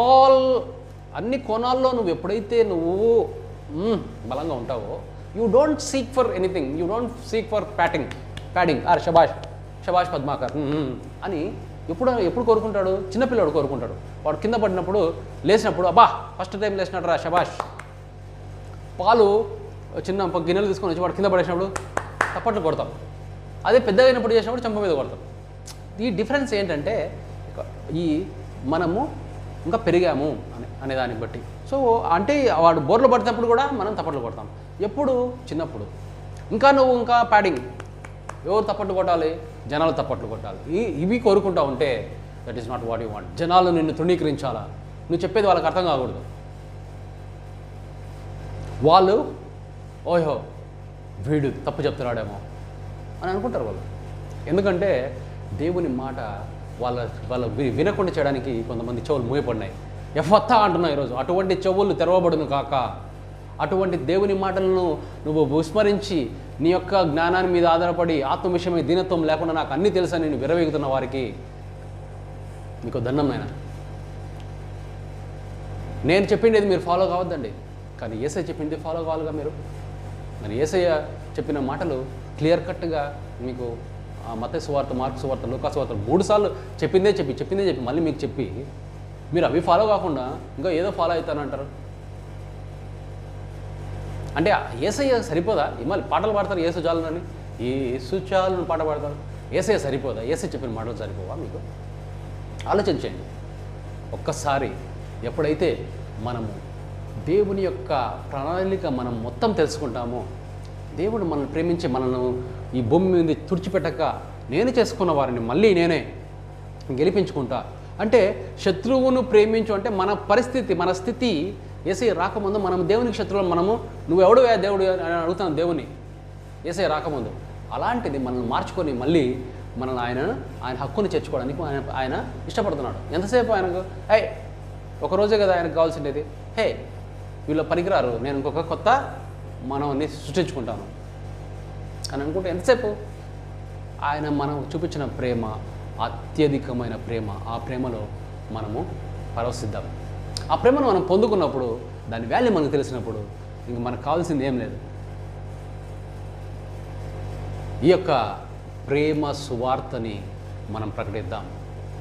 All అన్ని కోణాల్లో నువ్వు ఎప్పుడైతే నువ్వు బలంగా ఉంటావో you don't seek for anything you don't seek for patting padding or షబాష్ షబాష్ పద్మాకర్ అని ఎప్పుడు ఎప్పుడు కోరుకుంటాడు? చిన్నపిల్లడు కోరుకుంటాడు. వాడు కింద పడినప్పుడు లేచినప్పుడు అబ్బా ఫస్ట్ టైం లేచినాడు రా షబాష్ పాలు చిన్న గిన్నెలు తీసుకొని వచ్చి వాడు కింద పడేసినప్పుడు తప్పట్లు కొడతాం. అదే పెద్దగా అయినప్పుడు చేసినప్పుడు చెంప మీద కొడతాం. ఈ డిఫరెన్స్ ఏంటంటే ఈ మనము ఇంకా పెరిగాము అని అనే దాన్ని బట్టి. సో అంటే వాడు బోర్లు పడినప్పుడు కూడా మనం తప్పట్లు కొడతాం. ఎప్పుడు? చిన్నప్పుడు. ఇంకా నువ్వు ఇంకా ప్యాడింగ్ ఎవరు తప్పట్లు కొట్టాలి? జనాలు తప్పట్లు కొట్టాలి. ఈ ఇవి కోరుకుంటా ఉంటే that is not what you want జనాలు నిన్ను తృణీకరించాలా? నువ్వు చెప్పేది వాళ్ళకి అర్థం కాకూడదు. వాళ్ళు ఓహో వీడు తప్పు చెప్తున్నాడేమో అని అనుకుంటారు వాళ్ళు. ఎందుకంటే దేవుని మాట వాళ్ళ వాళ్ళ వినకుండా చేయడానికి కొంతమంది చెవులు మూయపడినాయి ఎఫత్తా అంటున్నావు ఈరోజు అటువంటి చెవులు తెరవబడును కాక. అటువంటి దేవుని మాటలను నువ్వు విస్మరించి నీ యొక్క జ్ఞానాన్ని మీద ఆధారపడి ఆత్మ విషయమై దీనత్వం లేకుండా నాకు అన్నీ తెలుసా నేను విరవేగుతున్న వారికి మీకు దండం నాయన. నేను చెప్పిండేది మీరు ఫాలో కావద్దండి కానీ ఏసై చెప్పింది ఫాలో కావాలిగా మీరు. మరి ఏసయ్య చెప్పిన మాటలు క్లియర్ కట్గా మీకు మత సువార్త మార్క్ సువార్త లోకాసువార్త మూడు సార్లు చెప్పిందే చెప్పి చెప్పిందే చెప్పి మళ్ళీ మీకు చెప్పి మీరు అవి ఫాలో కాకుండా ఇంకా ఏదో ఫాలో అవుతానంటారు అంటే ఏసయ్య సరిపోదా? మళ్ళీ పాటలు పాడతారు ఏసు చాలునని. ఏసు చాలు పాట పాడతారు. ఏసయ్య సరిపోదా? ఏసై చెప్పిన మాటలు సరిపోవా మీకు? ఆలోచించండి ఒక్కసారి ఎప్పుడైతే మనము దేవుని యొక్క ప్రణాళిక మనం మొత్తం తెలుసుకుంటామో దేవుడు మనల్ని ప్రేమించి మనల్ని ఈ భూమి మీద తుడిచిపెట్టక నేను చేసుకున్న వారిని మళ్ళీ నేనే గెలిపించుకుంటా. అంటే శత్రువును ప్రేమించు అంటే మన పరిస్థితి మన స్థితి ఏసై రాకముందు మనం దేవునికి శత్రువులు మనము. నువ్వు ఎవడు దేవుడు అని అడుగుతాను దేవుని? ఏసై రాకముందు. అలాంటిది మనల్ని మార్చుకొని మళ్ళీ మనల్ని ఆయన ఆయన హక్కుని చేర్చుకోవడానికి ఆయన ఆయన ఇష్టపడుతున్నాడు. ఎంతసేపు ఆయనకు హే ఒక రోజే కదా ఆయనకు కావాల్సిండేది. హే వీళ్ళ పనికిరారు. నేను ఇంకొక కొత్త మనల్ని సృష్టించుకుంటాను. అని అనుకుంటే ఎంతసేపు? ఆయన మనం చూపించిన ప్రేమ అత్యధికమైన ప్రేమ ఆ ప్రేమలో మనము పరవశిద్దాం. ఆ ప్రేమను మనం పొందుకున్నప్పుడు దాని వాల్యూ మనకు తెలిసినప్పుడు ఇంక మనకు కావాల్సింది ఏం లేదు. ఈ యొక్క ప్రేమ సువార్తని మనం ప్రకటిద్దాం.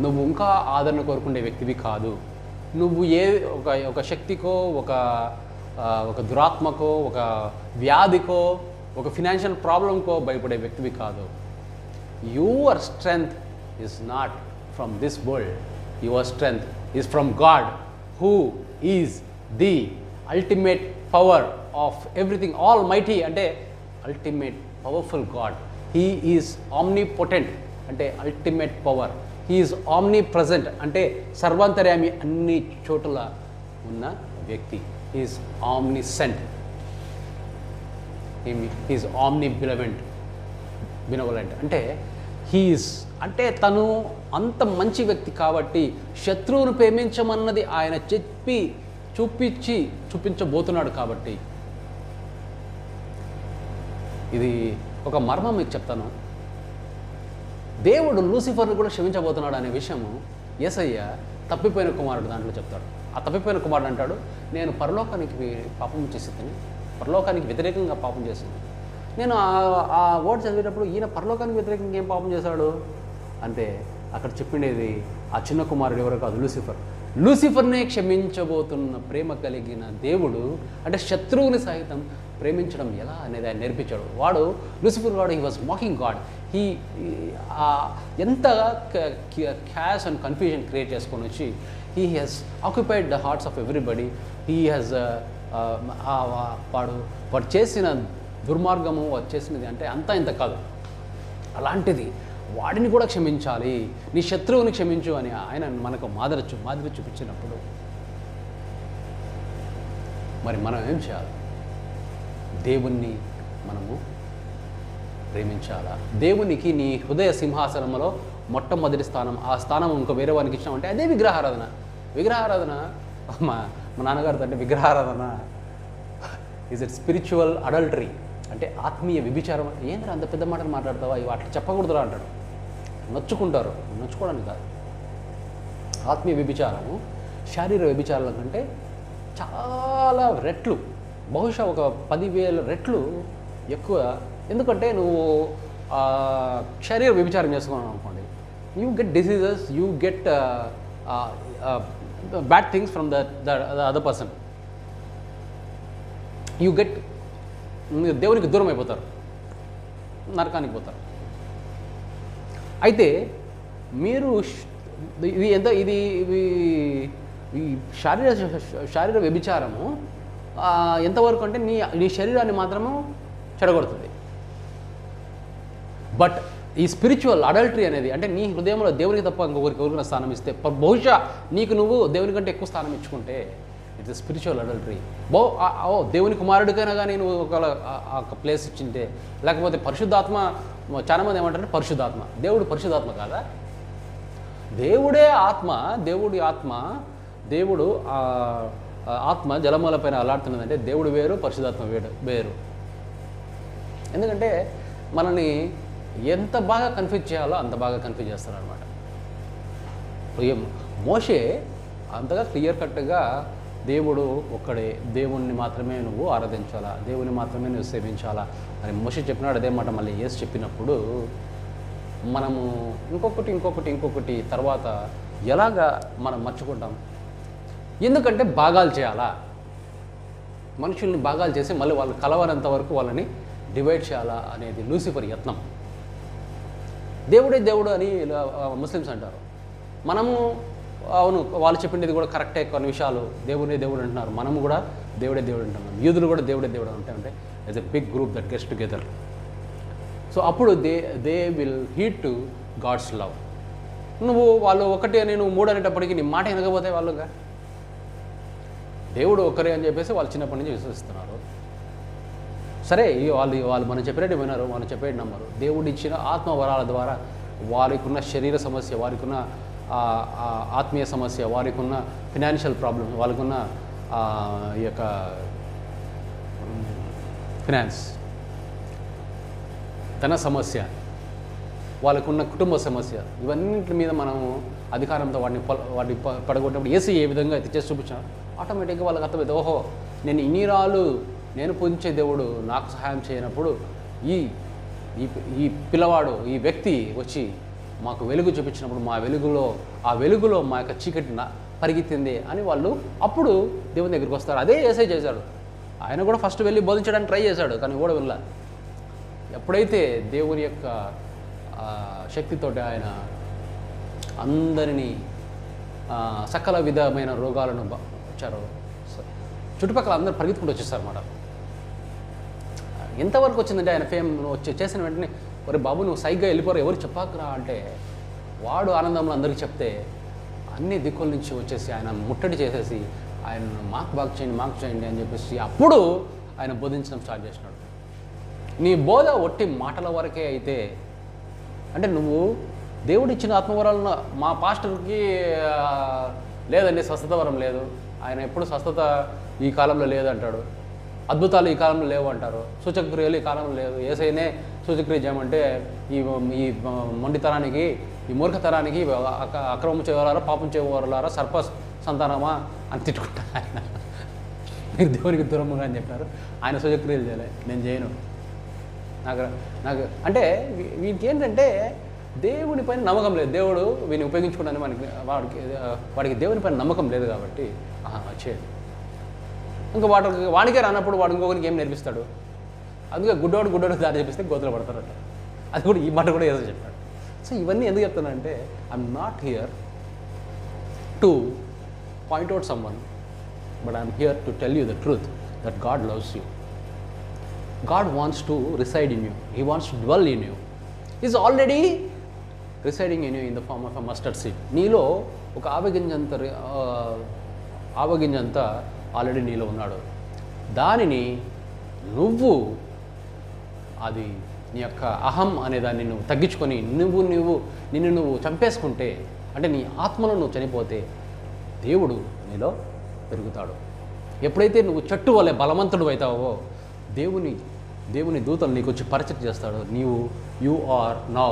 నువ్వు ఇంకా ఆదరణ కోరుకునే వ్యక్తివి కాదు. నువ్వు ఏ ఒక ఒక శక్తికో ఒక ఒక దురాత్మకో ఒక వ్యాధికో ఒక ఫినాన్షియల్ ప్రాబ్లంకో భయపడే వ్యక్తివి కాదు. Your strength is not from this world your strength is from God who is the ultimate power of everything almighty అంటే ultimate powerful God he is omnipotent అంటే ultimate power he is omnipresent అంటే సర్వాంతర్యామి అన్ని చోట్ల ఉన్న వ్యక్తి. He is omniscient he is omnibenevolent benevolent అంటే he is అంటే తను అంత మంచి వ్యక్తి కాబట్టి శత్రువును ప్రేమించమన్నది ఆయన చెప్పి చూపించి చూపించబోతున్నాడు కాబట్టి. ఇది ఒక మర్మం మీకు చెప్తాను. దేవుడు లూసిఫర్ను కూడా క్షమించబోతున్నాడు అనే విషయము యేసయ్య తప్పిపోయిన కుమారుడు దాంట్లో చెప్తాడు. ఆ తప్పిపోయిన కుమారుడు అంటాడు నేను పరలోకానికి పాపం చేసేదని పరలోకానికి వ్యతిరేకంగా పాపం చేసింది నేను ఆ- ఓటు చదివేటప్పుడు ఈయన పరలోకానికి వ్యతిరేకంగా ఏం పాపం చేశాడు? అంటే అక్కడ చెప్పిండేది ఆ చిన్న కుమారుడు ఎవరో కాదు? లూసిఫర్. లూసిఫర్నే క్షమించబోతున్న ప్రేమ కలిగిన దేవుడు అంటే శత్రువుని సహితం ప్రేమించడం ఎలా అనేది ఆయన నేర్పించాడు. వాడు లూసిఫర్ వాడు he was mocking God he ఎంత క్యాష్ అండ్ కన్ఫ్యూజన్ క్రియేట్ చేసుకొని వచ్చి he has occupied the hearts of everybody he has వాడు వాడు చేసిన దుర్మార్గము వాడు చేసినది అంటే అంతా ఇంత కాదు. అలాంటిది వాడిని కూడా క్షమించాలి నీ శత్రువుని క్షమించు అని ఆయన మనకు మాదిరి మాదిరి చూపించినప్పుడు మరి మనం ఏం చేయాలి? దేవుణ్ణి మనము ప్రేమించాలా? దేవునికి నీ హృదయ సింహాసనంలో మొట్టమొదటి స్థానం ఆ స్థానం ఇంకో వేరే వానికి ఇచ్చామంటే అదే విగ్రహారాధన. విగ్రహారాధన మా మా నాన్నగారితో అంటే విగ్రహారాధన. ఈజ్ ఇట్ స్పిరిచువల్ అడల్టరీ అంటే ఆత్మీయ విభిచారం ఏంద్రా అంత పెద్ద మాటలు మాట్లాడతావా? ఇవి అట్లా చెప్పకూడదురా అంటాడు. నొచ్చుకుంటారు. నొచ్చుకోవడానికి కాదు. ఆత్మీయ వ్యభిచారము శారీర వ్యభిచారాల కంటే చాలా రెట్లు. బహుశా ఒక పదివేల రెట్లు ఎక్కువ. ఎందుకంటే నువ్వు శరీర వ్యభిచారం చేసుకున్నావు అనుకోండి. You get diseases you get bad things from the other person you get దేవునికి దూరం అయిపోతారు నరకానికి పోతారు. అయితే మీరు ఇది ఎంత ఇది ఈ శారీర శారీర వ్యభిచారము ఎంతవరకు అంటే నీ నీ శరీరాన్ని మాత్రము చెడగొడుతుంది. బట్ ఈ స్పిరిచువల్ అడల్టరీ అనేది అంటే నీ హృదయంలో దేవునికి తప్ప ఇంకొకరికి ఎవరికైనా స్థానం ఇస్తే బహుశా నీకు నువ్వు దేవుని కంటే ఎక్కువ స్థానం ఇచ్చుకుంటే ఇట్స్ స్పిరిచువల్ అడల్టరీ బో ఆ- ఓ దేవుని కుమారుడికైనా కానీ నువ్వు ఒక ఒక ప్లేస్ ఇచ్చింటే లేకపోతే పరిశుద్ధాత్మ చాలా మంది పరిశుద్ధాత్మ. దేవుడు పరిశుద్ధాత్మ కాదా? దేవుడే ఆత్మ దేవుడి ఆత్మ దేవుడు ఆత్మ జలముల పైన అలాడుతున్నదంటే దేవుడు వేరు పరిశుధాత్మ వేడు వేరు. ఎందుకంటే మనల్ని ఎంత బాగా కన్ఫ్యూజ్ చేయాలో అంత బాగా కన్ఫ్యూజ్ చేస్తారనమాట మోషే అంతగా క్లియర్ కట్గా దేవుడు ఒక్కడే దేవుణ్ణి మాత్రమే నువ్వు ఆరాధించాలా దేవుని మాత్రమే నువ్వు సేవించాలా అని మోషే చెప్పినాడు. అదే మాట మళ్ళీ ఏసు చెప్పినప్పుడు మనము ఇంకొకటి ఇంకొకటి ఇంకొకటి తర్వాత ఎలాగా మనం మర్చుకుంటాం? ఎందుకంటే భాగాలు చేయాలా? మనుషుల్ని భాగాలు చేసి మళ్ళీ వాళ్ళు కలవనంత వరకు వాళ్ళని డివైడ్ చేయాలా అనేది లూసిఫర్ యత్నం. దేవుడే దేవుడు అని ఇలా, ముస్లిమ్స్ అంటారు. మనము అవును వాళ్ళు చెప్పింది కూడా కరెక్టే కొన్ని విషయాలు దేవుడే దేవుడు అంటున్నారు. మనము కూడా దేవుడే దేవుడు అంటున్నాం. యూదులు కూడా దేవుడే దేవుడు అంటే అంటే is a big group that gets together so అప్పుడు they they will heat to God's love నువ్వు వాళ్ళు ఒకటి అని నువ్వు మూడు అనేటప్పటికీ నీ మాట వినకపోతే వాళ్ళుగా? దేవుడు ఒకరే అని చెప్పేసి వాళ్ళు చిన్నప్పటి నుంచి విశ్వసిస్తున్నారు. సరే వాళ్ళు వాళ్ళు మనం చెప్పినట్టు వినరు మనం చెప్పేది నమ్మరు. దేవుడు ఇచ్చిన ఆత్మవరాల ద్వారా వారికి ఉన్న శరీర సమస్య వారికి ఉన్న ఆత్మీయ సమస్య వారికి ఉన్న ఫినాన్షియల్ ప్రాబ్లమ్ వాళ్ళకున్న ఉన్న ఈ యొక్క ఫినాన్స్ ధన సమస్య వాళ్ళకున్న కుటుంబ సమస్య ఇవన్నింటి మీద మనము అధికారంతో వాడిని పొల వాడిని ప- పడగొట్టినప్పుడు ఏసీ ఏ విధంగా అయితే చేసి చూపించాను ఆటోమేటిక్గా వాళ్ళకి అర్థమైతే ఓహో నేను ఇన్ని రాళ్ళు నేను పూజించే దేవుడు నాకు సహాయం చేయనప్పుడు ఈ ఈ ఈ పిల్లవాడు ఈ వ్యక్తి వచ్చి మాకు వెలుగు చూపించినప్పుడు మా వెలుగులో ఆ వెలుగులో మా యొక్క చీకటి పరిగెత్తింది అని వాళ్ళు అప్పుడు దేవుని దగ్గరికి వస్తారు. అదే ఏసై చేశాడు. ఆయన కూడా ఫస్ట్ వెళ్ళి బోధించడానికి ట్రై చేశాడు కానీ కూడా వెళ్ళ. ఎప్పుడైతే దేవుని యొక్క శక్తితోటి ఆయన అందరినీ సకల విధమైన రోగాలను వచ్చారు చుట్టుపక్కల అందరూ పరిగెత్తుకుంటూ వచ్చేస్తారు అన్నమాట ఎంతవరకు వచ్చిందంటే ఆయన ఫేమ్ వచ్చి చేసిన వెంటనే ఒరే బాబు నువ్వు సైగ్గా వెళ్ళిపోరు ఎవరు చెప్పాకరా అంటే వాడు ఆనందంలో అందరికీ చెప్తే అన్ని దిక్కుల నుంచి వచ్చేసి ఆయన ముట్టడి చేసేసి ఆయన మాకు బాగు చేయండి మాకు చేయండి అని చెప్పేసి అప్పుడు ఆయన బోధించడం స్టార్ట్ చేసినాడు. నీ బోధ ఒట్టి మాటల వరకే అయితే అంటే నువ్వు దేవుడు ఇచ్చిన ఆత్మవరాలను మా పాస్టర్కి లేదండి స్వస్థత వరం లేదు. ఆయన ఎప్పుడు స్వస్థత ఈ కాలంలో లేదంటాడు. అద్భుతాలు ఈ కాలంలో లేవు అంటారు. సూచక్రియలు ఈ కాలంలో లేవు. ఏసైనే సూచక్రియ చేయమంటే ఈ ఈ మొండితనానికి ఈ మూర్ఖతనానికి అక- అక్రమం చేయవారా పాపం చేయవారా సర్ప సంతానమా అని తిట్టుకుంటారు ఆయన. మీరు దేవునికి దూరముగా అని చెప్పారు. ఆయన సూచక్రియలు చేయలే. నేను చేయను. నాకు నాకు అంటే వీటికి ఏంటంటే దేవుని పైన నమ్మకం లేదు. దేవుడు వీడిని ఉపయోగించుకోవడానికి మనకి వాడికి వాడికి దేవుని పైన నమ్మకం లేదు కాబట్టి ఆహా, చేయండి ఇంకా వాడు వాడికే రానప్పుడు వాడు ఇంకొకరికి ఏం నేర్పిస్తాడు? అందుకే గుడ్డోడు గుడ్డోడు దారి చెప్పిస్తే గోతులు పడతారట. అది కూడా ఈ మాట కూడా ఏదో చెప్పాడు. సో ఇవన్నీ ఎందుకు చెప్తానంటే I'm not here to point out someone but I'm here to tell you the truth that God loves you God wants to reside in you he wants to dwell in you is already residing in you in the form of a mustard seed నీలో ఒక ఆవగింజంత రి- ఆవగింజ ఆవగింజంత already నీలో ఉన్నాడు. దానిని నువ్వు అది నీ యొక్క అహం అనే దాన్ని నువ్వు తగ్గించుకొని నువ్వు నువ్వు నిన్ను నువ్వు చంపేసుకుంటే అంటే నీ ఆత్మలో నువ్వు చనిపోతే దేవుడు నీలో పెరుగుతాడు. ఎప్పుడైతే నువ్వు చెట్టు వలె బలవంతుడు అవుతావో దేవుని దేవుని దూతలు నీకు వచ్చి పరిచయం చేస్తాడు. నీవు you are now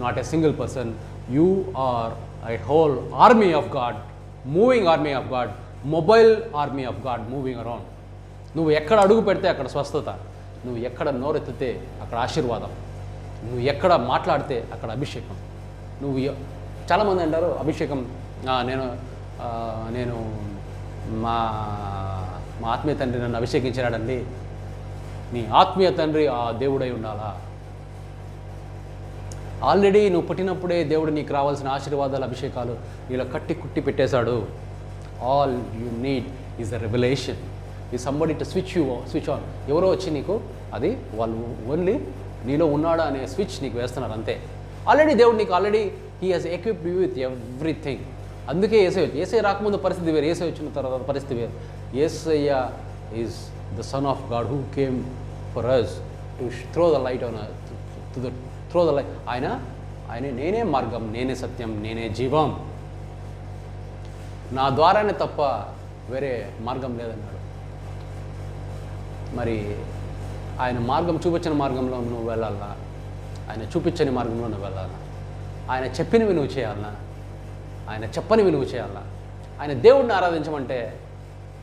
not a single person you are a whole army of God moving army of God mobile army of God moving around. నువ్వు ఎక్కడ అడుగు పెడితే అక్కడ స్వస్థత. నువ్వు ఎక్కడ నోరెత్తితే అక్కడ ఆశీర్వాదం. నువ్వు ఎక్కడ మాట్లాడితే అక్కడ అభిషేకం. నువ్వు చాలామంది అంటారు అభిషేకం నేను నేను మా మా ఆత్మీయ తండ్రి నన్ను అభిషేకించాడండి నీ ఆత్మీయ తండ్రి ఆ దేవుడై ఉండాలా? ఆల్రెడీ నువ్వు పుట్టినప్పుడే దేవుడు నీకు రావాల్సిన ఆశీర్వాదాలు అభిషేకాలు ఇలా కట్టి కుట్టి పెట్టేశాడు. All you need is the revolution ఈ somebody to switch you switch on ఎవరో వచ్చి నీకు అది వాళ్ళు ఓన్లీ నీలో ఉన్నాడా అనే స్విచ్ నీకు వేస్తున్నారు అంతే. ఆల్రెడీ దేవుడు నీకు already he has equipped you with everything అందుకే ఏసై వచ్చి ఏసై రాకముందు పరిస్థితి వేరు ఏసై వచ్చిన తర్వాత పరిస్థితి వేరు. Yesayya is the son of God who came for us to throw the light on to the throw the light ఆయన ఆయన నేనే మార్గం నేనే సత్యం నేనే జీవం. నా ద్వారానే తప్ప వేరే మార్గం లేదన్నాడు. మరి ఆయన మార్గం చూపించిన మార్గంలో నువ్వు వెళ్ళాలా? ఆయన చూపించని మార్గంలో నువ్వు వెళ్ళాలా? ఆయన చెప్పినవి నువ్వు చేయాలా? ఆయన చెప్పనివి నువ్వు చేయాలా? ఆయన దేవుడిని ఆరాధించమంటే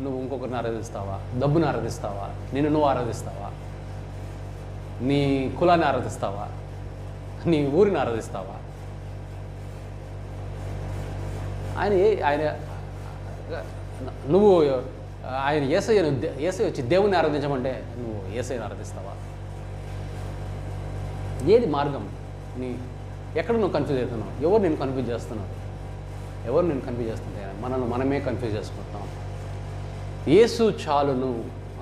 నువ్వు ఇంకొకరిని ఆరాధిస్తావా? డబ్బుని ఆరాధిస్తావా? నిన్ను నువ్వు ఆరాధిస్తావా? నీ కులాన్ని ఆరాధిస్తావా? నీ ఊరిని ఆరాధిస్తావా? ఆయన ఏ- ఆయన నువ్వు ఆయన ఏసయ్యను ఏసై వచ్చి దేవుని ఆరాధించమంటే నువ్వు ఏసైని ఆరాధిస్తావా? ఏది మార్గం? నీ ఎక్కడ నువ్వు కన్ఫ్యూజ్ అవుతున్నావు? ఎవరు నేను కన్ఫ్యూజ్ చేస్తున్నావు ఎవరు నేను కన్ఫ్యూజ్ చేస్తుంటే మనల్ని మనమే కన్ఫ్యూజ్ చేసుకుంటున్నాం. చాలు చాలును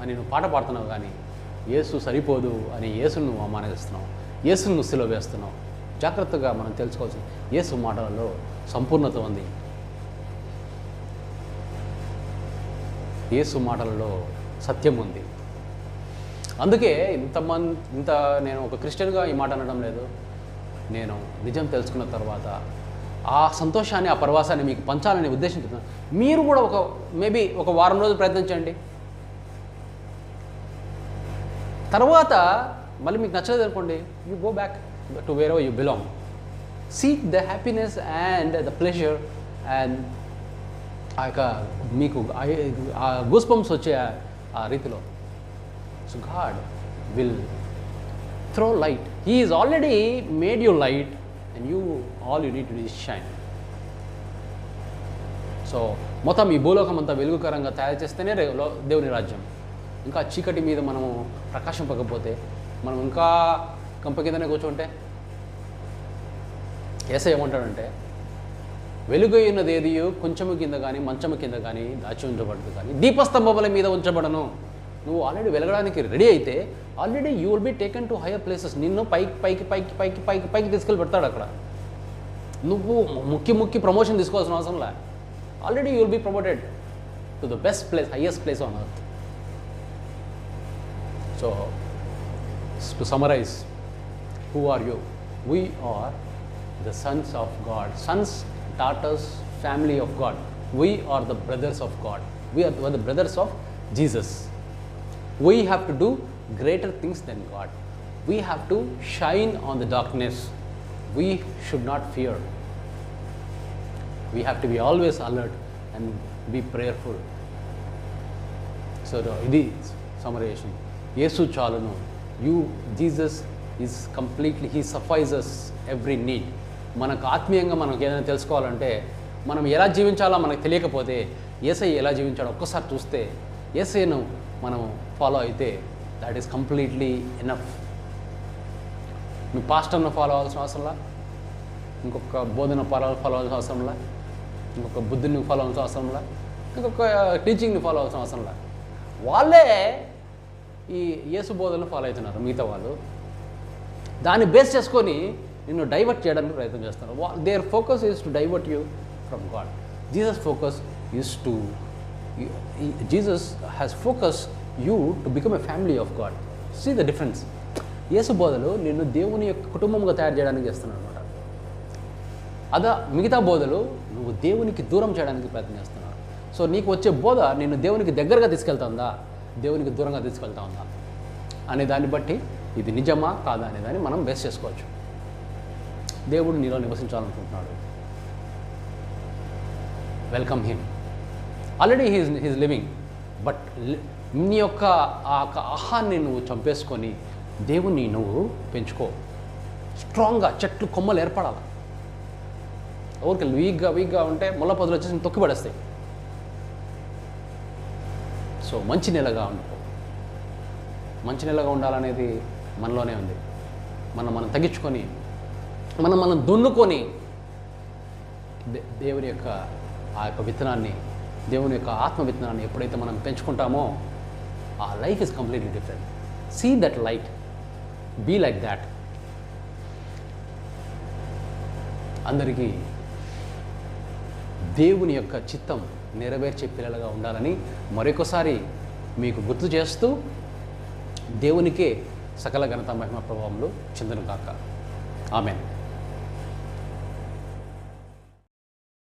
అని నువ్వు పాట పాడుతున్నావు కానీ ఏసు సరిపోదు అని యేసును నువ్వు అవమానిస్తున్నావు. యేసును నువ్వు వేస్తున్నావు. జాగ్రత్తగా మనం తెలుసుకోవాల్సింది యేసు మాటలలో సంపూర్ణత ఉంది. యేసు మాటలలో సత్యం ఉంది. అందుకే ఇంతమంది ఇంత నేను ఒక క్రిస్టియన్గా ఈ మాట అనడం లేదు. నేను నిజం తెలుసుకున్న తర్వాత ఆ సంతోషాన్ని ఆ పరవాసాన్ని మీకు పంచాలనే ఉద్దేశంతో మీరు కూడా ఒక మేబీ ఒక వారం రోజులు ప్రయత్నించండి తర్వాత మళ్ళీ మీకు నచ్చలేదు అనుకోండి you go back to where you belong seek the happiness and the pleasure and ఆ యొక్క మీకు ఆ గూస్ పంప్స్ వచ్చే ఆ- రీతిలో. So God will throw light he is already made you light and you all you need to shine so మొత్తం ఈ భూలోకం అంతా వెలుగుకరంగా తయారు చేస్తేనే దేవుని రాజ్యం. ఇంకా చీకటి మీద మనము ప్రకాశింపకపోతే మనం ఇంకా కంప కిందనే కూర్చుంటే ఏసై ఏమంటాడంటే వెలుగు ఉన్నది కొంచెము కింద కానీ మంచము కింద కానీ దాచి ఉంచబడదు కానీ దీపస్తంభముల మీద ఉంచబడను. నువ్వు ఆల్రెడీ వెలగడానికి రెడీ అయితే already you will be taken to higher places నిన్ను పైకి పైకి పైకి పైకి పైకి పైకి తీసుకెళ్ళి పెడతాడు అక్కడ. నువ్వు ముఖ్య ముఖ్య ప్రమోషన్ తీసుకోవాల్సిన అవసరం లే. Already you will be promoted to the best place highest place on earth so to summarize who are you we are the sons of God sons daughters, family of God. We are the brothers of God. We are we are the brothers of Jesus. We have to do greater things than God. We have to shine on the darkness. We should not fear. We have to be always alert and be prayerful. So ఇది సమరేషన్ యేసు చాలును you Jesus is completely he satisfies every need మనకు ఆత్మీయంగా మనకు ఏదైనా తెలుసుకోవాలంటే మనం ఎలా జీవించాలో మనకు తెలియకపోతే ఏసై ఎలా జీవించాడో ఒక్కసారి చూస్తే ఏసైను మనం ఫాలో అయితే దాట్ ఈస్ కంప్లీట్లీ ఎనఫ్ మీ పాస్టర్ను ఫాలో అవ్వాల్సిన అవసరంలా ఇంకొక బోధన ఫాలో ఫాలో అవ్వాల్సిన అవసరంలా ఇంకొక బుద్ధిని ఫాలో అవ్వాల్సిన అవసరంలా ఇంకొక టీచింగ్ని ఫాలో అవ్వాల్సిన అవసరంలా వాళ్ళే ఈ యేసు బోధనలు ఫాలో అవుతున్నారు మిగతా వాళ్ళు. దాన్ని బేస్ చేసుకొని నిన్ను డైవర్ట్ చేయడానికి ప్రయత్నం చేస్తున్నారు their focus is to divert you from God Jesus focus is to Jesus has focus you to become a family of God see the difference Yesu బోధలు నిన్ను దేవుని యొక్క కుటుంబంగా తయారు చేయడానికి చేస్తున్నాను అనమాట అదా మిగతా బోధలు నువ్వు దేవునికి దూరం చేయడానికి ప్రయత్నం చేస్తున్నావు సో నీకు వచ్చే బోధ నిన్ను దేవునికి దగ్గరగా తీసుకెళ్తుందా? దేవునికి దూరంగా తీసుకెళ్తా ఉందా? అనే దాన్ని బట్టి ఇది నిజమా? కాదా? అనేదాన్ని మనం బేస్ చేసుకోవచ్చు. దేవుడు నీలో నివసించాలనుకుంటున్నాడు. Welcome him already he's he's living but నీ యొక్క ఆ యొక్క ఆహాన్ని నువ్వు చంపేసుకొని దేవుణ్ణి నువ్వు పెంచుకో. స్ట్రాంగ్గా చెట్లు కొమ్మలు ఏర్పడాలి. ఊరికి వీక్గా వీక్గా ఉంటే ముళ్ళ పొదలు వచ్చేసి తొక్కి పడేస్తాయి. సో మంచి నెలగా ఉండుకో. మంచి నెలగా ఉండాలనేది మనలోనే ఉంది. మనం మనం తగ్గించుకొని మనం మనం దున్నుకొని దే- దేవుని యొక్క ఆ యొక్క విత్తనాన్ని దేవుని యొక్క ఆత్మ విత్తనాన్ని ఎప్పుడైతే మనం పెంచుకుంటామో ఆ life is completely different. See that light be like that అందరికీ దేవుని యొక్క చిత్తం నెరవేర్చే పిల్లలుగా ఉండాలని మరొకసారి మీకు గుర్తు చేస్తూ దేవునికే సకల ఘనత మహిమ ప్రభావంలో చెందును కాక ఆమెన్.